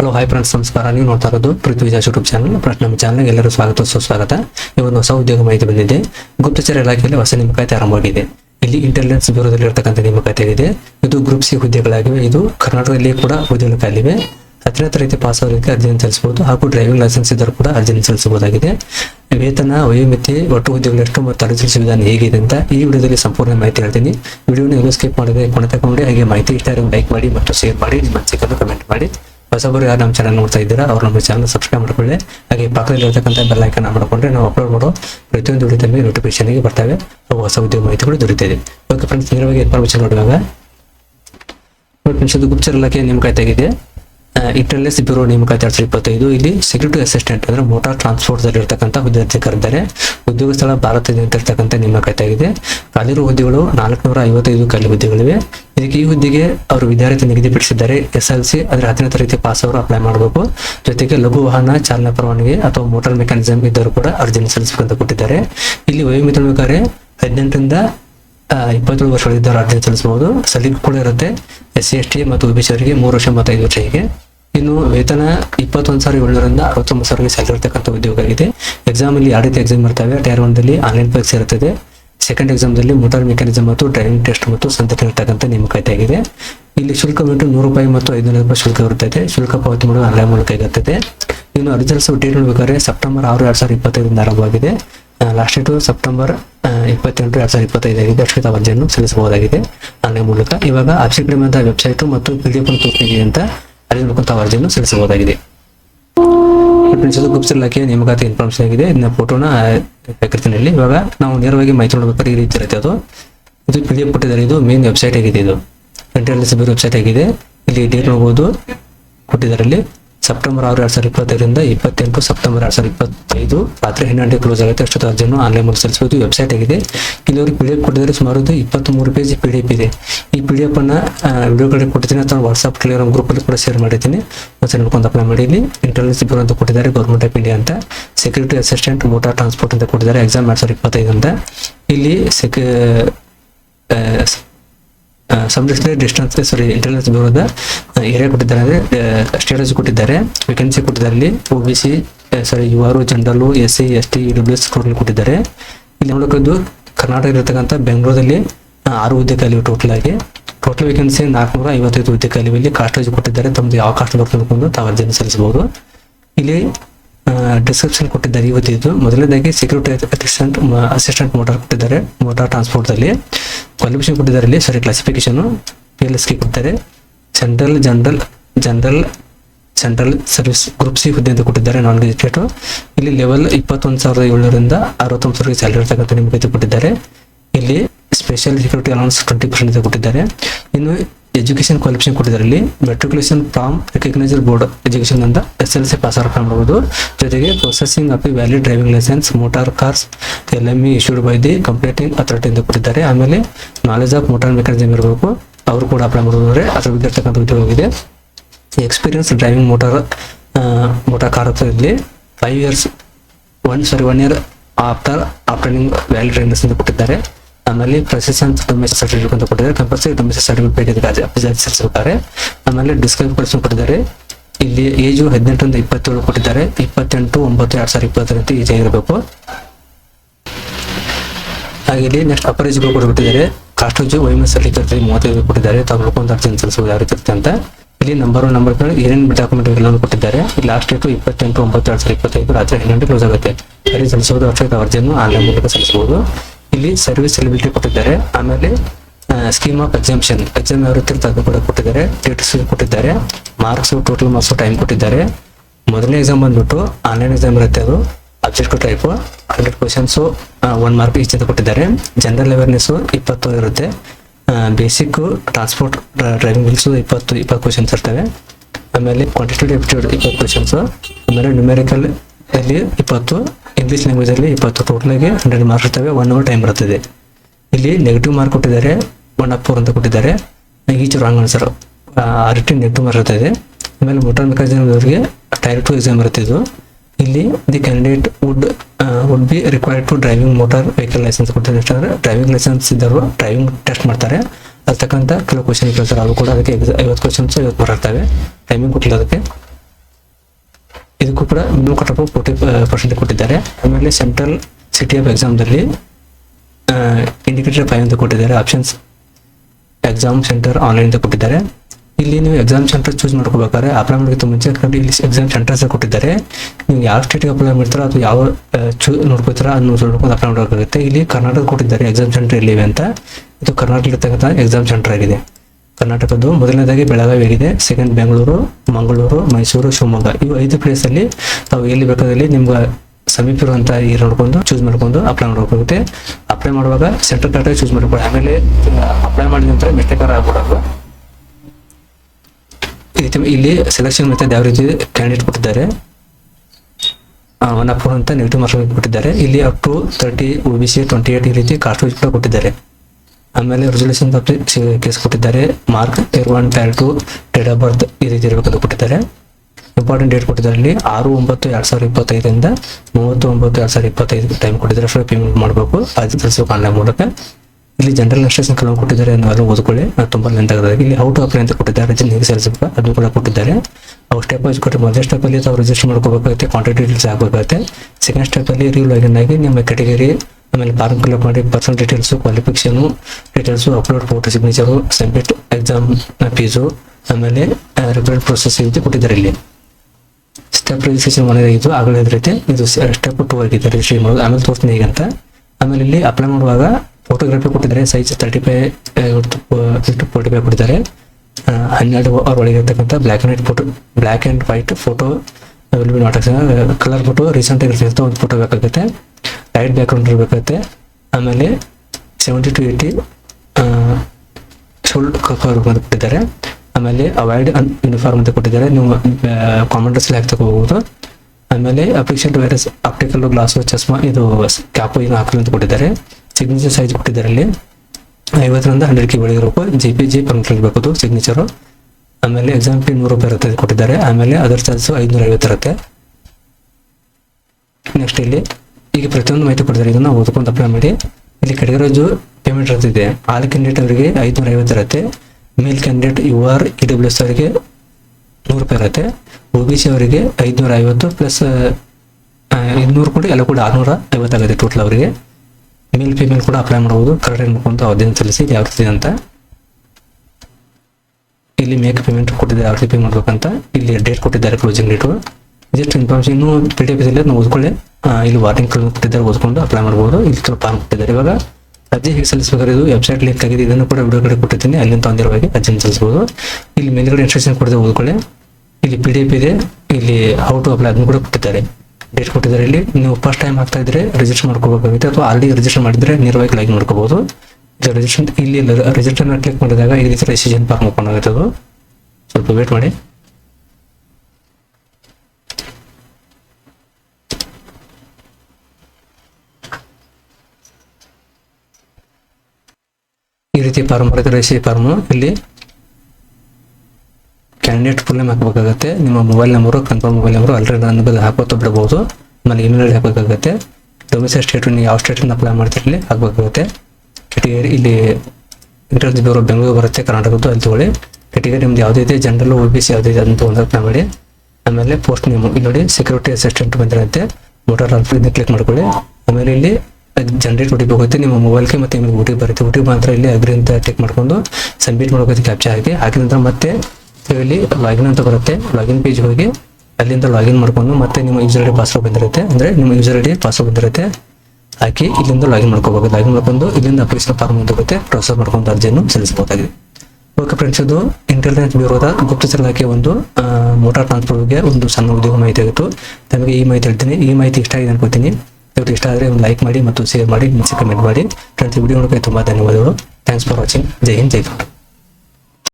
Hello hi friends ನಮಸ್ಕಾರ. ನೀವು ನೋಡ್ತಾ ಇರೋದು ಪೃಥ್ವಿ ವಿಜಾಸ್ ಯೂಟ್ಯೂಬ್ ಚಾನಲ್ ಪ್ರಶ್ನೆ ಚಾನಲ್ಗೆ ಎಲ್ಲರೂ ಸ್ವಾಗತ ಸುಸ್ವಾಗತ ಒಂದು ಹೊಸ ಉದ್ಯೋಗ ಮಾಹಿತಿ ಬಂದಿದೆ. ಗುಪ್ತಚರ ಇಲಾಖೆಯಲ್ಲಿ ಹೊಸ ನೇಮಕಾತಿ ಆರಂಭವಾಗಿದೆ. ಇಲ್ಲಿ ಇಂಟೆಲಿಜೆನ್ಸ್ ಬ್ಯೂರೋದಲ್ಲಿ ಇರತಕ್ಕಂಥ ನೇಮಕಾತಿ ಆಗಿದೆ ಇದು ಗ್ರೂಪ್ ಸಿ ಹುದ್ದೆಗಳಾಗಿವೆ. ಇದು ಕರ್ನಾಟಕದಲ್ಲಿ ಕೂಡ ಹುದ್ದೆಗಳು ಖಾಲಿವೆ ಹತ್ತನೇ ತರಗತಿ ಪಾಸ್ ಆಗೋದಕ್ಕೆ ಅರ್ಜಿಯನ್ನು ಸಲ್ಲಿಸಬಹುದು ಹಾಗೂ ಡ್ರೈವಿಂಗ್ ಲೈಸೆನ್ಸ್ ಇದ್ದರೂ ಕೂಡ ಅರ್ಜಿಯನ್ನು ಸಲ್ಲಿಸಬಹುದಾಗಿದೆ. ವೇತನ, ವಯೋಮಿತಿ, ಒಟ್ಟು ಹುದ್ದೆಗಳೆಷ್ಟು ಮತ್ತು ಅರ್ಜಿ ಸಲ್ಲಿಸುವ ವಿಧಾನ ಹೇಗಿದೆ ಅಂತ ಈ ವಿಡಿಯೋದಲ್ಲಿ ಸಂಪೂರ್ಣ ಮಾಹಿತಿ ಹೇಳ್ತೀನಿ. ವಿಡಿಯೋನ ಎಲ್ಲೂ ಸ್ಕಿಪ್ ಮಾಡದೆ ಕೊನೆ ತಗೊಂಡು ಹಾಗೆ ಮಾಹಿತಿ ಇಷ್ಟ ಲೈಕ್ ಮಾಡಿ ಮತ್ತು ಶೇರ್ ಮಾಡಿ. ನಿಮ್ಮ ಸಿಕ್ಕನ್ನು ಕಮೆಂಟ್ ಮಾಡಿ. ಹೊಸಬರು ಯಾರು ನಮ್ಮ ಚಾನಲ್ ನೋಡ್ತಾ ಇದ್ದೀರಾ, ಅವ್ರು ನಮ್ಮ ಚಾನಲ್ ಸಬ್ಸ್ಕ್ರೈಬ್ ಮಾಡ್ಕೊಳ್ಳಿ. ಹಾಗೆ ಪಕ್ಕದಲ್ಲಿ ಇರತಕ್ಕಂಥ ಬೆಲ್ ಐಕನ್ ಮಾಡ್ಕೊಂಡ್ರೆ ನಾವು ಅಪ್ಲೋಡ್ ಮಾಡೋ ಪ್ರತಿಯೊಂದು ವಿಡಿಯೋ ತಮಗೆ ನೋಟಿಫಿಕೇಶನ್ಗೆ ಬರ್ತವೆ. ಹಾಗೂ ಹೊಸ ಉದ್ಯೋಗ ಮಾಹಿತಿಗಳು ದೊರೆತಿದೆ ಓಕೆ ಫ್ರೆಂಡ್ಸ್ ನೇರವಾಗಿ ಇನ್ಫಾರ್ಮೇಷನ್ ನೋಡುವಾಗ ಗುಪ್ತರ ಇಲಾಖೆ ನೇಮಕಾತಿ ಆಗಿದೆ ಇಂಟರ್ನೆಸ್ ಬ್ಯೂರೋ ನೇಮಕಾತಿ ಎರಡ್ ಇಪ್ಪತ್ತೈದು ಇಲ್ಲಿ ಸೆಕ್ಯೂರಿಟಿ ಅಸಿಸ್ಟೆಂಟ್ ಅಂದ್ರೆ ಮೋಟಾರ್ ಟ್ರಾನ್ಸ್ಪೋರ್ಟ್ ಅಲ್ಲಿ ಇರತಕ್ಕಂತ ಹುದ್ದೆ ಅರ್ಜಿ ಕರೆದಿದ್ದಾರೆ ಉದ್ಯೋಗ ಸ್ಥಳ ಭಾರತದಿಂದ ಇರ್ತಕ್ಕಂಥ ನೇಮಕಾತಿ ಆಗಿದೆ. ಕಾಲಿರುವ ಹುದ್ದೆಗಳು ನಾಲ್ಕುನೂರ ಐವತ್ತೈದು ಖಾಲಿ ಹುದ್ದೆಗಳಿವೆ. ಇದಕ್ಕೆ ಈ ಹುದ್ದೆಗೆ ಅವರು ವಿದ್ಯಾರ್ಥಿ ನಿಗದಿಪಡಿಸಿದ್ದಾರೆ. ಎಸ್ ಎಲ್ ಸಿ ಅಂದ್ರೆ ಹತ್ತನೇ ತರಗತಿ ಪಾಸ್ ಅವರು ಅಪ್ಲೈ ಮಾಡಬೇಕು. ಜೊತೆಗೆ ಲಘು ವಾಹನ ಚಾಲನಾ ಪರವಾನಗಿ ಅಥವಾ ಮೋಟಾರ್ ಮೆಕ್ಯಾನಿಸಮ್ ಇದ್ದರೂ ಕೂಡ ಅರ್ಜಿಯನ್ನು ಸಲ್ಲಿಸಬೇಕಂತ ಕೊಟ್ಟಿದ್ದಾರೆ. ಇಲ್ಲಿ ವಯೋಮಿತಿ ಬೇಕಾದ್ರೆ ಹದಿನೆಂಟರಿಂದ ಇಪ್ಪತ್ತೇಳು ವರ್ಷಗಳಿದ್ದವರು ಅರ್ಜಿ ಸಲ್ಲಿಸಬಹುದು. ಸಲ್ಲಿಕೆ ಕೂಡ ಇರುತ್ತೆ. ಎಸ್ ಸಿ ಎಸ್ ಟಿ ಮತ್ತು ಒ ಬಿ ಸಿ ಅವರಿಗೆ ಮೂರು ವರ್ಷ ಮತ್ತು ಐದು ವರ್ಷ ಹೀಗೆ. ಇನ್ನು ವೇತನ ಇಪ್ಪತ್ತೊಂದು ಸಾವಿರ ಏಳರಿಂದ ಅರವತ್ತೊಂಬತ್ತು ಸಾವಿರ ಸ್ಯಾಲರಿ ಇರ್ತಕ್ಕಂಥ ಉದ್ಯೋಗ ಆಗಿದೆ ಎಕ್ಸಾಮ್ ಅಲ್ಲಿ ಯಾವ ರೀತಿ ಎಕ್ಸಾಮ್ ಇರ್ತವೆ ಟೈರ್ ಒಂದಲ್ಲಿ ಆನ್ಲೈನ್ ಪರೀಕ್ಷೆ ಇರುತ್ತದೆ ಸೆಕೆಂಡ್ ಎಕ್ಸಾಮ್ದಲ್ಲಿ ಮೋಟಾರ್ ಮೆಕ್ಯಾನಿಸಮ್ ಮತ್ತು ಡ್ರೈವಿಂಗ್ ಟೆಸ್ಟ್ ಮತ್ತು ಸಂತತಿ ಇರ್ತಕ್ಕಂಥ ನೇಮಕಾತಿ ಆಗಿದೆ ಇಲ್ಲಿ ಶುಲ್ಕ ಬಿಟ್ಟು ನೂರು ರೂಪಾಯಿ ಮತ್ತು ಐದುನೂರು ರೂಪಾಯಿ ಶುಲ್ಕ ಇರುತ್ತದೆ ಶುಲ್ಕ ಪಾವತಿ ಮಾಡುವ ಆನ್ಲೈನ್ ಮೂಲಕ ಇರುತ್ತದೆ ಇನ್ನು ಅರ್ಜಿ ಸಲ್ಲಿಸುವ ಡೇಟ್ ನೋಡ್ಬೇಕಾದ್ರೆ ಸೆಪ್ಟೆಂಬರ್ ಆರು ಎರಡು ಸಾವಿರದ ಇಪ್ಪತ್ತೈದರಿಂದ ಆರಂಭವಾಗಿದೆ ಲಾಸ್ಟ್ ಡೇಟು ಸೆಪ್ಟೆಂಬರ್ ಇಪ್ಪತ್ತೆಂಟು ಎರಡ್ ಸಾವಿರದ ಇಪ್ಪತ್ತೈದಾಗಿದೆ ತಾವು ಅರ್ಜಿಯನ್ನು ಸಲ್ಲಿಸಬಹುದಾಗಿದೆ. ಆನ್ಲೈನ್ ಮೂಲಕ. ಇವಾಗ ಆಪ್ಷನ್ ಕಡಿಮೆ ವೆಬ್ಸೈಟ್ ಮತ್ತು ಪಿ ಡಿ ಎಫ್ ಅಂತ ತಾವು ಅರ್ಜಿಯನ್ನು ಸಲ್ಲಿಸಬಹುದಾಗಿದೆ. ಇದು ಗುಪ್ತ ಇಲಾಖೆಯ ನೇಮಕಾತಿ ಇನ್ಫಾರ್ಮೇಶನ್ ಆಗಿದೆ. ಇದನ್ನ ಫೋಟೋನ ಹಾಕಿರ್ತೀನಿ ಇವಾಗ ನಾವು ನೇರವಾಗಿ ಮಾಹಿತಿ ನೋಡ್ಬೇಕಾದ್ರೆ ಈ ರೀತಿ ಇರುತ್ತೆ ಅದು. ಇದು ಪಿ ಡಿ ಎಫ್ ಕೊಟ್ಟಿದ್ದಾರೆ. ಇದು ಮೇನ್ ವೆಬ್ಸೈಟ್ ಆಗಿದೆ ಇದು. ಇಂಟರ್ನೆಟ್ ಬ್ಯೂರೋ ವೆಬ್ಸೈಟ್ ಆಗಿದೆ. ಇಲ್ಲಿ ಡೇಟ್ ನೋಡ್ಬೋದು. ಕೊಟ್ಟಿದ್ದಾರೆ ಸೆಪ್ಟೆಂಬರ್ ಆರು ಎರಡ್ ಸಾವಿರದ ಇಪ್ಪತ್ತೈದರಿಂದ ಇಪ್ಪತ್ತೆಂಟು ಸೆಪ್ಟೆಂಬರ್ ಎರಡ್ ಸಾವಿರದ ಇಪ್ಪತ್ತೈದು. ರಾತ್ರಿ ಹನ್ನೆರಡು ಕ್ಲೋಸ್ ಆಗುತ್ತೆ. ಅಷ್ಟೊತ್ತು ಅರ್ಜಿಯನ್ನು ಆನ್ಲೈನ್ ಮೂಲಕ ಸಲ್ಲಿಸಬಹುದು. ವೆಬ್ಸೈಟ್ ಆಗಿದೆ. ಇಲ್ಲಿ ಅವ್ರಿಗೆ ಪಿ ಡಿ ಎಫ್ ಕೊಟ್ಟಿದ್ದಾರೆ ಸುಮಾರು ಇಪ್ಪತ್ತ್ ಇಪ್ಪತ್ತ್ಮೂರು ಪೇಜ್ ಪಿ ಡಿ ಎಫ್ ಇದೆ. ಈ ಪಿ ಡಿ ಎಫ್ ಅನ್ನ ವಿಡಿಯೋ ಕಡೆ ಕೊಟ್ಟಿದ್ದೀನಿ ಅಥವಾ ವಾಟ್ಸ್ಆಪ್ ಟೆಲಿಗ್ರಾಮ್ ಗ್ರೂಪಲ್ಲಿ ಕೂಡ ಶೇರ್ ಮಾಡಿದ್ದೀನಿ. ಮತ್ತೆ ನೋಡ್ಕೊಂಡು ಅಪ್ಲೈ ಮಾಡಿ. ಇಲ್ಲಿ ಇಂಟರ್ನೆಸ್ ಅಂತ ಕೊಟ್ಟಿದ್ದಾರೆ ಗೌರ್ಮೆಂಟ್ ಆಫ್ ಇಂಡಿಯಾ ಅಂತ. ಸೆಕ್ಯೂರಿಟಿ ಅಸಿಸ್ಟೆಂಟ್ ಮೋಟಾರ್ ಟ್ರಾನ್ಸ್ಪೋರ್ಟ್ ಅಂತ ಕೊಟ್ಟಿದ್ದಾರೆ ಎಕ್ಸಾಮ್ ಎರಡ್ ಸಾವಿರದ ಇಪ್ಪತ್ತೈದು ಅಂತ. ಇಲ್ಲಿ ಸೆಕ್ಯೂ ಸಬ್ ಡಿಸ್ಟೆನ್ಸ್ ಸಾರಿ ಇಂಟರ್ನೆಟ್ ಬ್ಯೂರೋದ ಏರಿಯಾ ಕೊಟ್ಟಿದ್ದಾರೆ. ಅಂದರೆ ಸ್ಟೇಟಸ್ ಕೊಟ್ಟಿದ್ದಾರೆ. ವೇಕೆನ್ಸಿ ಕೊಟ್ಟಿದ್ದಾರೆ ಅಲ್ಲಿ. O B C sorry U R general S C S T W S total ಕೊಟ್ಟಿದ್ದಾರೆ. ಇಲ್ಲಿ ನೋಡೋದು ಕರ್ನಾಟಕ ಇರತಕ್ಕಂಥ ಬೆಂಗಳೂರಲ್ಲಿ ಆರು ಹುದ್ದೆ ಖಾಲಿ ಟೋಟಲ್ ಆಗಿ. ಟೋಟಲ್ ವೇಕೆನ್ಸಿ ನಾಲ್ಕುನೂರ ಐವತ್ತೈದು ಹುದ್ದೆ ಖಾಲಿ ಇಲ್ಲಿ ಕಾಸ್ಟೇಜ್ ಕೊಟ್ಟಿದ್ದಾರೆ. ತಮ್ಮದು ಯಾವ ಕಾಸ್ಟ್ ಬರ್ತದೆ ಅನ್ಕೊಂಡು ತಾವು ಅರ್ಜಿಯನ್ನು ಸಲ್ಲಿಸಬಹುದು. ಇಲ್ಲಿ ಡಿಸ್ಕ್ರಿಪ್ಷನ್ ಕೊಟ್ಟಿದ್ದಾರೆ ಇವತ್ತಿದ್ದು ಮೊದಲನೇದಾಗಿ ಸೆಕ್ಯೂರಿಟಿ ಅಸಿಸ್ಟೆಂಟ್ ಅಸಿಸ್ಟೆಂಟ್ ಮೋಟಾರ್ ಕೊಟ್ಟಿದ್ದಾರೆ ಮೋಟಾರ್ ಟ್ರಾನ್ಸ್ಪೋರ್ಟ್ ಅಲ್ಲಿ ಕ್ವಾಲಿಫಿಕೇಶನ್ ಕೊಟ್ಟಿದ್ದಾರೆ ಇಲ್ಲಿ ಸರಿ classification P L S K ಕೊಡ್ತಾರೆ central general general central service group C ಹುದ್ದೆ ಅಂತ ಕೊಟ್ಟಿದ್ದಾರೆ ನಾನ್ ಗೆಜೆಟೆಡ್ ಇಲ್ಲಿ ಲೆವೆಲ್ ಇಪ್ಪತ್ತೊಂದು ಸಾವಿರದ ಏಳ್ನೂರಿಂದ ಅರವತ್ತೊಂದು ಸಾವಿರ ಸ್ಯಾಲರಿ ಇರ್ತಕ್ಕಂಥ ನಿಮಗೆ ಕೊಟ್ಟಿದ್ದಾರೆ. ಇಲ್ಲಿ special security allowance twenty percent ಕೊಟ್ಟಿದ್ದಾರೆ. ಇನ್ನು ಎಜುಕೇಶನ್ ಕ್ವಾಲಿಫಿಕೇಶನ್ ಕೊಟ್ಟಿದ್ದಾರೆ ಇಲ್ಲಿ matriculation from recognised board education ಅಂತ ಎಸ್ ಎಲ್ ಸಿ ಪಾಸ್ ಮಾಡಬಹುದು ಜೊತೆಗೆ processing of valid driving licence motor cars L M E issued by the completing authority ಅಂತ ಕೊಟ್ಟಿದ್ದಾರೆ. ಆಮೇಲೆ ನಾಲೆಜ್ ಆಫ್ ಮೋಟಾರ್ ಮೆಕ್ಯಾನಿಸಮ್ ಇರಬೇಕು. ಅವರು ಕೂಡ ಅಪ್ಲೈ ಮಾಡಿದ್ರೆ ಅದ್ರ ಬಗ್ಗೆ ಇರ್ತಕ್ಕಂಥ ಉದ್ಯೋಗ ಇದೆ experience driving motor motor car ಇಲ್ಲಿ five years one sorry one year after ಆಫ್ಟರ್ನಿಂಗ್ valid driving ಅಂತ ಕೊಟ್ಟಿದ್ದಾರೆ. ಆಮೇಲೆ ಪ್ರೊಸೆಷನ್ ಡೊಮೆಸ್ಟಿಕ್ ಸರ್ಟಿಫಿಕೇಟ್ ಅಂತ ಕೊಟ್ಟಿದ್ದಾರೆ ಕಂಪಲ್ಸರಿ ಡೊಮೆಸ್ಟಿಕ್ ಸರ್ಟಿಫಿಕೇಟ್ ಅಭಿಜಾತಿ ನಮ್ಮಲ್ಲಿ ಆಮೇಲೆ ಪರ್ಸನ್ ಕೊಟ್ಟಿದ್ದಾರೆ ಇಲ್ಲಿ ಏಜು ಹದಿನೆಂಟರಿಂದ ಇಪ್ಪತ್ತೇಳು ಕೊಟ್ಟಿದ್ದಾರೆ. ಇಪ್ಪತ್ತೆಂಟು, ಒಂಬತ್ತು, ಎರಡು ಸಾವಿರದ ಇಪ್ಪತ್ತರಂತೆ ಏಜ್ ಆಗಿರಬೇಕು. ಹಾಗೆ ಇಲ್ಲಿ ನೆಕ್ಸ್ಟ್ ಅಪರ್ ಏಜ್ ಗ್ರೂಪ್ ಕೊಟ್ಟಿದ್ದಾರೆ ಕಾಸ್ಟ್ ವೈಮಸ್ ಸರ್ಟಿಫಿಕೇಟ್ ಮೂವತ್ತೈದು ಕೊಟ್ಟಿದ್ದಾರೆ. ತಾವು ಒಂದು ಅರ್ಜಿ ಸಲ್ಲಿಸೋದು ಯಾವ ರೀತಿ ಅಂತ. ಇಲ್ಲಿ ನಂಬರ್ ಒನ್ ನಂಬರ್ ಏನೇನು ಡಾಕ್ಯುಮೆಂಟ್ ಎಲ್ಲಾನು ಕೊಟ್ಟಿದ್ದಾರೆ. ಲಾಸ್ಟ್ ಡೇಟು ಇಪ್ಪತ್ತೆಂಟು, ಒಂಬತ್ತು, ಎರಡು ಸಾವಿರದ ಇಪ್ಪತ್ತೈದು, ರಾತ್ರಿ ಹನ್ನೆರಡು ಕ್ಲೋಸ್ ಆಗುತ್ತೆ. ಅಲ್ಲಿ ಸಲ್ಲಿಸೋದು ಅರ್ಜಿಯನ್ನು ಆನ್ಲೈನ್ ಮೂಲಕ ಸಲ್ಲಿಸಬಹುದು ಇಲ್ಲಿ ಸರ್ವಿಸ್ ಎಲಿಬಿಲಿಟಿ ಕೊಟ್ಟಿದ್ದಾರೆ. ಆಮೇಲೆ ಸ್ಕೀಮ್ ಆಫ್ ಎಕ್ಸಾಮ್ಷನ್ ಎಕ್ಸಾಮ್ ಯಾವ ರೀತಿ ಕೂಡ ಕೊಟ್ಟಿದ್ದಾರೆ. ಡೇಟ್ಸ್ ಕೊಟ್ಟಿದ್ದಾರೆ. ಮಾರ್ಕ್ಸ್ ಟೋಟಲ್ ಮಾರ್ಕ್ಸ್ ಟೈಮ್ ಕೊಟ್ಟಿದ್ದಾರೆ. ಮೊದಲನೇ ಎಕ್ಸಾಮ್ ಬಂದ್ಬಿಟ್ಟು ಆನ್ಲೈನ್ ಎಕ್ಸಾಮ್ ಇರುತ್ತೆ ಅದು. Object type hundred questions one mark each ಅಂತ ಕೊಟ್ಟಿದ್ದಾರೆ. ಜನರಲ್ ಅವೇರ್ನೆಸ್ ಇಪ್ಪತ್ತು ಇರುತ್ತೆ. ಬೇಸಿಕ್ ಟ್ರಾನ್ಸ್ಪೋರ್ಟ್ ಡ್ರೈವಿಂಗ್ ರೂಲ್ಸ್ ಇಪ್ಪತ್ತು ಇಪ್ಪತ್ತು ಕ್ವಶನ್ಸ್ ಇರ್ತವೆ. ಆಮೇಲೆ ಕ್ವಾಂಟಿಟೇಟಿವ್ ಇಪ್ಪತ್ತು ಕ್ವಶನ್ಸ್ ಆಮೇಲೆ ನ್ಯೂಮೆರಿಕಲ್ ಅಲ್ಲಿ ಇಪ್ಪತ್ತು ಇಂಗ್ಲಿಷ್ ಲ್ಯಾಂಗ್ವೇಜಲ್ಲಿ ಇಪ್ಪತ್ತು ಟೋಟಲ್ ಹಂಡ್ರೆಡ್ ಮಾರ್ಕ್ಸ್ ಇರ್ತವೆ ಒನ್ ಅವರ್ ಟೈಮ್ ಬರ್ತದೆ. ಇಲ್ಲಿ ನೆಗೆಟಿವ್ ಮಾರ್ಕ್ ಕೊಟ್ಟಿದ್ದಾರೆ ಒನ್ ಅಪ್ ಫೋರ್ ಅಂತ ಕೊಟ್ಟಿದ್ದಾರೆ. ಈಚ್ ರಾಂಗ್ ಆನ್ಸರ್ ರೀತಿ ನೆಗೆಟಿವ್ ಮಾರ್ಕ್ ಇರ್ತದೆ. ಆಮೇಲೆ ಮೋಟಾರ್ ಮೆಕ್ಯಾನಿಸಮ್ ಅವರಿಗೆ ಟೈರ್ ಟು ಎಕ್ಸಾಮ್ ಬರುತ್ತೆ ಇದು. ಇಲ್ಲಿ the candidate would would be required to driving motor vehicle licence ಕೊಡ್ತಾರೆ ಅಂದರೆ ಡ್ರೈವಿಂಗ್ ಲೈಸೆನ್ಸ್ ಇದ್ದವರು ಡ್ರೈವಿಂಗ್ ಟೆಸ್ಟ್ ಮಾಡ್ತಾರೆ. ಅದ್ತಕ್ಕಂಥ ಕೆಲವು ಕ್ವಶನ್ ಕೇಳ್ತಾರೆ. ಅದು ಕೂಡ ಅದಕ್ಕೆ ಐವತ್ತು ಕ್ವಶನ್ಸ್ ಐವತ್ತು ಬರ್ತವೆ ಟೈಮಿಂಗ್ ಕೊಟ್ಟಿಲ್ಲ ಅದಕ್ಕೆ. ಇದಕ್ಕೂ ಕೂಡ ಇನ್ನೂ ಕಟ್ಟಪ್ಪ ಫೋರ್ಟಿ ಪರ್ಸೆಂಟ್ ಕೊಟ್ಟಿದ್ದಾರೆ. ಆಮೇಲೆ ಸೆಂಟ್ರಲ್ ಸಿಟಿ ಆಫ್ ಎಕ್ಸಾಮ್ದಲ್ಲಿ ಇಂಡಿಕೇಟರ್ ಫೈವ್ ಅಂತ ಕೊಟ್ಟಿದ್ದಾರೆ. ಆಪ್ಷನ್ಸ್ ಎಕ್ಸಾಮ್ ಸೆಂಟರ್ ಆನ್ಲೈನ್ ಅಂತ ಕೊಟ್ಟಿದ್ದಾರೆ. ಇಲ್ಲಿ ನೀವು ಎಕ್ಸಾಮ್ ಸೆಂಟರ್ ಚೂಸ್ ಮಾಡ್ಕೋಬೇಕಾದ್ರೆ ಅಪ್ಲೈ ಮಾಡೋದಕ್ಕೆ ಮುಂಚೆ ಇಲ್ಲಿ ಎಕ್ಸಾಮ್ ಸೆಂಟರ್ಸ್ ಕೊಟ್ಟಿದ್ದಾರೆ. ನೀವು ಯಾವ ಸ್ಟೇಟಿಗೆ ಅಪ್ಲೈ ಮಾಡ್ತೀರೋ ಅಥವಾ ಯಾವ ಚೂ ನೋಡ್ಕೋತೀರಾ ಅದನ್ನು ನೋಡ್ಕೊಂಡು ಅಪ್ಲೈ ಮಾಡಬೇಕಾಗುತ್ತೆ ಇಲ್ಲಿ ಕರ್ನಾಟಕ ಕೊಟ್ಟಿದ್ದಾರೆ ಎಕ್ಸಾಮ್ ಸೆಂಟರ್ ಇಲ್ಲಿವೆ ಅಂತ. ಇದು ಕರ್ನಾಟಕ ಇರ್ತಕ್ಕಂಥ ಎಕ್ಸಾಮ್ ಸೆಂಟರ್ ಆಗಿದೆ. ಕರ್ನಾಟಕದ್ದು ಮೊದಲನೇದಾಗಿ ಬೆಳಗಾವಿ ಆಗಿದೆ. ಸೆಕೆಂಡ್ ಬೆಂಗಳೂರು, ಮಂಗಳೂರು, ಮೈಸೂರು, ಶಿವಮೊಗ್ಗ. ಇವು ಐದು ಪ್ಲೇಸ್ ಅಲ್ಲಿ ತಾವು ಎಲ್ಲಿ ಬೇಕಾದಲ್ಲಿ ನಿಮ್ಗೆ ಸಮೀಪ ಇರುವಂತ ಈ ನೋಡ್ಕೊಂಡು ಚೂಸ್ ಮಾಡ್ಕೊಂಡು ಅಪ್ಲೈ ಮಾಡಬೇಕಾಗುತ್ತೆ ಅಪ್ಲೈ ಮಾಡುವಾಗ ಸೆಂಟರ್ ಕರೆಕ್ಟಾಗಿ ಚೂಸ್ ಮಾಡ್ಕೊಳ್ಳಿ. ಆಮೇಲೆ ಅಪ್ಲೈ ಮಾಡಿದ ನಂತರ ಮಿಸ್ಟೇಕ್ ಆಗ್ಬಿಡೋದು. ಇಲ್ಲಿ ಸೆಲೆಕ್ಷನ್ ಮೆಥಡ್ ಯಾವ ರೀತಿ ಕ್ಯಾಂಡಿಡೇಟ್ ಕೊಟ್ಟಿದ್ದಾರೆ ಒನ್ ಅಪ್ ಅಂತ ನೆಗೆಟಿವ್ ಮಾರ್ಕ್ಸ್ ಕೊಟ್ಟಿದ್ದಾರೆ. ಇಲ್ಲಿ up to thirty O B C twenty eight ಈ ರೀತಿ ಕಾಸ್ಟ್ ಕೂಡ ಕೊಟ್ಟಿದ್ದಾರೆ. ಆಮೇಲೆ ರೆಸಲ್ಯೂಷನ್ ಕೇಸ್ ಕೊಟ್ಟಿದ್ದಾರೆ. Mark tier one tier two date of birth ಈ ರೀತಿ ಇರಬೇಕಂತ ಕೊಟ್ಟಿದ್ದಾರೆ. ಇಂಪಾರ್ಟೆಂಟ್ ಡೇಟ್ ಕೊಟ್ಟಿದ್ದಾರೆ ಇಲ್ಲಿ ಆರು, ಒಂಬತ್ತು, ಎರಡು ಸಾವಿರದ ಇಪ್ಪತ್ತೈದರಿಂದ ಮೂವತ್ತು, ಒಂಬತ್ತು, ಎರಡು ಸಾವಿರದ ಇಪ್ಪತ್ತೈದು ಟೈಮ್ ಕೊಟ್ಟಿದ್ದಾರೆ. ಫ್ರೀ ಪೇಮೆಂಟ್ ಮಾಡಬೇಕು. ಅದು ತಿಳಿಸ್ಬೇಕು ಆನ್ಲೈನ್ ಮೂಲಕ. ಇಲ್ಲಿ ಜನರಲ್ ಇನ್ಸ್ಟ್ರಕ್ಷನ್ ಕೆಲವು ಕೊಟ್ಟಿದ್ದಾರೆ ಅದನ್ನು ಓದ್ಕೊಳ್ಳಿ. ತುಂಬ ಲೆಂತ್ ಆಗಿದೆ. ಇಲ್ಲಿ ಔಟ್ ಅಪ್ಲೈ ಅಂತ ಕೊಟ್ಟಿದ್ದಾರೆ. ಅರ್ಜಿ ಹೇಗೆ ಸೇರಿಸಬೇಕು. ಅದು ಕೂಡ ಕೊಟ್ಟಿದ್ದಾರೆ. ಅವ್ರು ಸ್ಟೆಪ್ ವೈಸ್ ಕೊಟ್ಟರೆ ಮೊದಲ ಸ್ಟೆಪ್ ಅಲ್ಲಿ ತಾವು ರಿಜಿಸ್ಟರ್ ಮಾಡ್ಕೋಬೇಕಾಗುತ್ತೆ. ಕಾಂಟ್ಯಾಕ್ಟ್ ಡೀಟೇಲ್ಸ್ ಹಾಕಬೇಕಾಗುತ್ತೆ. ಸೆಕೆಂಡ್ ಸ್ಟೆಪ್ ಅಲ್ಲಿ ರೀ ಲಾಗಿನ್ ಆಗಿ ನಿಮ್ಮ ಕೆಟಗರಿ ಆಮೇಲೆ ಫಾರ್ಮ್ ಫಿಲ್ಅಪ್ ಮಾಡಿ personal details qualification details upload photo signature submit exam fees ಆಮೇಲೆ ರಿಪೇರ್ ಪ್ರೊಸೆಸ್ ಇದೆ ಕೊಟ್ಟಿದ್ದಾರೆ ಇಲ್ಲಿ. ಸ್ಟೆಪ್ ರಿಜಿಸ್ಟ್ರೇಷನ್ ಇದು ಆಗಲೇ ರೀತಿ ಇದು ಸ್ಟೆಪ್ ಟೂ ಆಗಿದೆ ರಿಜಿಸ್ಟ್ರೇಷನ್ ಮಾಡೋದು. ಆಮೇಲೆ ತೋರಿಸ್ತೀನಿ ಈಗ ಅಂತ. ಆಮೇಲೆ ಇಲ್ಲಿ ಅಪ್ಲೈ ಮಾಡುವಾಗ ಫೋಟೋಗ್ರಫಿ ಕೊಟ್ಟಿದ್ದಾರೆ. Size thirty five forty five ಕೊಟ್ಟಿದ್ದಾರೆ. ಹನ್ನೆರಡು ಅವರ್ ಒಳಗೆ ಇರ್ತಕ್ಕಂಥ black and white photo black and white photo not colour photo recent ಆಗಿರ್ತಕ್ಕಂಥ ಒಂದು ಫೋಟೋ ಬೇಕಾಗುತ್ತೆ. ಲೈಟ್ ಬ್ಯಾಕ್ಗ್ರೌಂಡ್ ಇರಬೇಕಾಗುತ್ತೆ ಆಮೇಲೆ seventy to eighty should cover ಕೊಟ್ಟಿದ್ದಾರೆ ಆಮೇಲೆ ಅವಾಯ್ಡ್ ಯೂನಿಫಾರ್ಮ್ ಅಂತ ಕೊಟ್ಟಿದ್ದಾರೆ. ನೀವು ಕಾಮೆಂಟರ್ಸ್ ಹಾಕಿ ತಗೋಬಹುದು. ಆಮೇಲೆ ಅಪ್ಲಿಕೇಶನ್ ವೈರಸ್ ಆಪ್ಟಿಕಲ್ ಗ್ಲಾಸ್ ಚಸ್ಮಾ ಇದು ಕ್ಯಾಪು ಏನು ಹಾಕಲು ಅಂತ ಕೊಟ್ಟಿದ್ದಾರೆ. ಸಿಗ್ನೇಚರ್ ಸೈಜ್ ಕೊಟ್ಟಿದ್ದಾರೆ ಅಲ್ಲಿ. ಐವತ್ತರಿಂದ ಹಂಡ್ರೆಡ್ ಕೆ ಒಳಗಿರಬೇಕು ಜಿ ಪಿ ಜಿ ಪರ್ಮಿಟ್ ಇರಬೇಕು ಸಿಗ್ನೇಚರು ಆಮೇಲೆ ಎಕ್ಸಾಮ್ ಫೀ ನೂರು ರೂಪಾಯಿ ಇರುತ್ತೆ ಕೊಟ್ಟಿದ್ದಾರೆ. ಆಮೇಲೆ ಅದರ್ ಚಾರ್ಜ್ ಐದುನೂರ ಐವತ್ತು ಇರುತ್ತೆ. ನೆಕ್ಸ್ಟ್ ಇಲ್ಲಿ ಈಗ ಪ್ರತಿಯೊಂದು ಮಾಹಿತಿ ಕೊಡ್ತಾರೆ ಇದನ್ನು ಓದ್ಕೊಂಡು ಅಪ್ಲೈ ಮಾಡಿ. ಇಲ್ಲಿ ಕೆಟಗರೈಸು ಪೇಮೆಂಟ್ ಇರುತ್ತೆ ಆಲ್ ಕ್ಯಾಂಡಿಡೇಟ್ ಅವರಿಗೆ ಐದುನೂರ ಐವತ್ತು ಇರುತ್ತೆ. Male candidate U R E W S ಅವರಿಗೆ ನೂರು ರೂಪಾಯಿ ಇರುತ್ತೆ. ಒ ಬಿ ಸಿ ಅವರಿಗೆ ಐದುನೂರ ಐವತ್ತು ಪ್ಲಸ್ ಇನ್ನೂರು ಕೂಡ, ಎಲ್ಲ ಕೂಡ ಆರುನೂರ ಐವತ್ತಾಗುತ್ತೆ ಟೋಟಲ್ ಅವರಿಗೆ. ಮೇಲ್ ಫಿಮೇಲ್ ಕೂಡ ಅಪ್ಲೈ ಮಾಡ್ಬೋದು. ಕರೆಕ್ಟಾಗಿ ನೋಡ್ಕೊಂಡು ಅವಧಿಯನ್ನು ಸಲ್ಲಿಸಿ ಯಾವ ರೀತಿ ಅಂತ. ಇಲ್ಲಿ ಮೇಕ್ ಪೇಮೆಂಟ್ ಕೊಟ್ಟಿದ್ದಾರೆ ಯಾವ ರೀತಿ ಪೇ ಮಾಡ್ಬೇಕಂತ. ಇಲ್ಲಿ ಡೇಟ್ ಕೊಟ್ಟಿದ್ದಾರೆ ಕ್ಲೋಸಿಂಗ್ ಡೇಟು ಜಸ್ಟ್ ಇನ್ಫಾರ್ಮೇಷನ್ ಇನ್ನೂ ಪಿ ಡಿ ಎಫ್ ಇಲ್ಲ ನಾವು ಓದ್ಕೊಳ್ಳಿ ಇಲ್ಲಿ ವಾರ್ನಿಂಗ್ ಕೊಟ್ಟಿದ್ದಾರೆ, ಓದ್ಕೊಂಡು ಅಪ್ಲೈ ಮಾಡ್ಬೋದು. ಇಲ್ಲಿ ಸ್ವಲ್ಪ ಫಾರ್ಮ್ ಕೊಟ್ಟಿದ್ದಾರೆ. ಇವಾಗ ಅರ್ಜಿ ಹೇಗೆ ಸಲ್ಲಿಸಬೇಕಾದ್ರೆ ಇದು ವೆಬ್ಸೈಟ್ ಲಿಂಕ್ ಆಗಿದೆ. ಇದನ್ನು ಕೂಡ ವಿಡಿಯೋ ಕಡೆ ಕೊಟ್ಟಿದ್ದೀನಿ ಅಲ್ಲಿಂದ ತಂದಿರುವಾಗ ಅರ್ಜಿನ ಸಲ್ಲಿಸಬಹುದು ಇಲ್ಲಿ ಮೇಲ್ಗಡೆ ಇನ್ಸ್ಟ್ರಕ್ಷನ್ ಕೊಟ್ಟಿದೆ ಓದ್ಕೊಳ್ಳಿ. ಇಲ್ಲಿ ಪಿ ಡಿ ಎಫ್ ಇದೆ. ಇಲ್ಲಿ ಹೌ ಟು ಅಪ್ಲೈ ಅದನ್ನು ಕೂಡ ಕೊಟ್ಟಿದ್ದಾರೆ. ಡೇಟ್ ಕೊಟ್ಟಿದ್ದಾರೆ ಇಲ್ಲಿ. ನೀವು ಫಸ್ಟ್ ಟೈಮ್ ಆಗ್ತಾ ಇದ್ರೆ ರಿಜಿಸ್ಟರ್ ಮಾಡ್ಕೋಬೇಕಾಗುತ್ತೆ. ಅಥವಾ ಆಲ್ರೆಡಿ ರಿಜಿಸ್ಟರ್ ಮಾಡಿದ್ರೆ ನೇರವಾಗಿ ಲಾಗಿನ್ ಮಾಡ್ಕೋಬಹುದು ರಿಜಿಸ್ಟರ್ ಇಲ್ಲಿ ರಿಜಿಸ್ಟರ್ ಕ್ಲಿಕ್ ಮಾಡಿದಾಗ ಈ ರೀತಿ ರಿಜಿಸ್ಟ್ರೇಷನ್ ಫಾರ್ಮ್ ಓಪನ್ ಆಗುತ್ತೆ ಅದು. ಸ್ವಲ್ಪ ವೇಟ್ ಮಾಡಿ. ರೀತಿ ಫಾರ್ಮ್ ಬರುತ್ತೆ ರೆಸಿ ಫಾರ್ಮು ಇಲ್ಲಿ ಕ್ಯಾಂಡಿಡೇಟ್ ಫುಲ್ ನೇಮ್ ಹಾಕಬೇಕಾಗುತ್ತೆ. ನಿಮ್ಮ mobile number confirm mobile number already ನನ್ನ ಬಗ್ಗೆ ಹಾಕೋತ ಬಿಡಬಹುದು ಆಮೇಲೆ ಇಮೇಲ್ ಹಾಕಬೇಕಾಗುತ್ತೆ. ಡೊಮಿಸೈಲ್ ಸ್ಟೇಟ್ ನೀವು ಯಾವ ಸ್ಟೇಟಿಂದ ಅಪ್ಲೈ ಇಲ್ಲಿ ಹಾಕಬೇಕಾಗುತ್ತೆ. ಕೆಟಗರಿ ಇಲ್ಲಿ ಇಂಟರ್ ಬ್ಯೂರೋ ಬೆಂಗಳೂರು ಬರುತ್ತೆ ಕರ್ನಾಟಕದ್ದು ಅಲ್ಲಿ ತಗೊಳ್ಳಿ. ಕೆಟಗರಿ ನಿಮ್ದು ಯಾವುದೇ ಇದೆ ಜನರಲ್ ಒ ಬಿ ಸಿ ಯಾವುದೇ ಇದೆ ಅಂತ ಒಂದು ಅಪ್ಲೈ ಮಾಡಿ. ಆಮೇಲೆ ಪೋಸ್ಟ್ ನೇಮ್ ಇಲ್ಲಿ ನೋಡಿ ಸೆಕ್ಯೂರಿಟಿ ಅಸಿಸ್ಟೆಂಟ್ ಬಂದಿರುತ್ತೆ. ಮೋಟರ್ ಆಫ್ ಕ್ಲಿಕ್ ಮಾಡ್ಕೊಳ್ಳಿ. ಆಮೇಲೆ ಇಲ್ಲಿ ಜನರೇಟ್ ಓಟಿ ಹೋಗುತ್ತೆ, ನಿಮ್ಮ ಮೊಬೈಲ್ಗೆ ಮತ್ತೆ ನಿಮಗೆ ಓಟಿ ಬರುತ್ತೆ. ಓಟಿ ಮಾತ್ರ ಇಲ್ಲಿ ಅಗ್ರಿ ಅಂತ ಟಿಕ್ ಮಾಡ್ಕೊಂಡು ಸಬ್ಮಿಟ್ ಮಾಡ್ಬೇಕು ಕ್ಯಾಪ್ಚರ್ ಹಾಕಿ, ಹಾಕಿದ ನಂತರ ಮತ್ತೆ ಇಲ್ಲಿ ಲಾಗಿನ್ ಅಂತ ಬರುತ್ತೆ. ಲಾಗಿನ್ ಪೇಜ್ ಹೋಗಿ ಅಲ್ಲಿಂದ ಲಾಗಿನ್ ಮಾಡ್ಕೊಂಡು ಮತ್ತೆ ನಿಮ್ಮ ಯೂಸರ್ ಐಡಿ ಪಾಸ್ವರ್ಡ್ ಬಂದಿರುತ್ತೆ. ಅಂದ್ರೆ ನಿಮ್ಮ ಯೂಸರ್ ಐಡಿ ಪಾಸ್ವರ್ಡ್ ಬಂದಿರುತ್ತೆ. ಹಾಕಿ ಇಲ್ಲಿಂದ ಲಾಗಿನ್ ಮಾಡ್ಕೋಬೇಕು ಲಾಗಿನ್ ಮಾಡ್ಕೊಂಡು ಇಲ್ಲಿಂದ ಅಪ್ಲಿಕೇಶನ್ ಫಾರ್ಮ್ ಅಂತ ಬರುತ್ತೆ. ಪ್ರೊಸೆಸ್ ಮಾಡ್ಕೊಂಡು ಅರ್ಜಿಯನ್ನು ಸಲ್ಲಿಸಬಹುದಾಗಿದೆ. ಓಕೆ ಫ್ರೆಂಡ್ಸ್ ಇದು ಇಂಟೆಲಿಜೆನ್ಸ್ ಬ್ಯೂರೋದ ಗುಪ್ತಚರ ಇಲಾಖೆ ಒಂದು ಮೋಟಾರ್ ಮೋಟಾರ್ ಟ್ರಾನ್ಸ್ಪೋರ್ಟ್ಗೆ ಒಂದು ಸಣ್ಣ ಉದ್ಯೋಗ ಮಾಹಿತಿ ಆಗಿತ್ತು. ತಮಗೆ ಈ ಮಾಹಿತಿ ಹೇಳ್ತೀನಿ. ಈ ಮಾಹಿತಿ ಇಷ್ಟ ಆಗಿದೆ ಅನ್ಕೋತೀನಿ. ಇವತ್ತು ಇಷ್ಟ ಆದರೆ ಒಂದು ಲೈಕ್ ಮಾಡಿ ಮತ್ತು ಶೇರ್ ಮಾಡಿ ಮತ್ತು ಕಮೆಂಟ್ ಮಾಡಿ. ಫ್ರೆಂಡ್ಸ್ ವಿಡಿಯೋ ನೋಡೋಕೆ ತುಂಬ ಧನ್ಯವಾದಗಳು. ಥ್ಯಾಂಕ್ಸ್ ಫಾರ್ ವಾಚಿಂಗ್ ಜೈ ಹಿಂದ್, ಜೈ ಕರ್ನಾಟಕ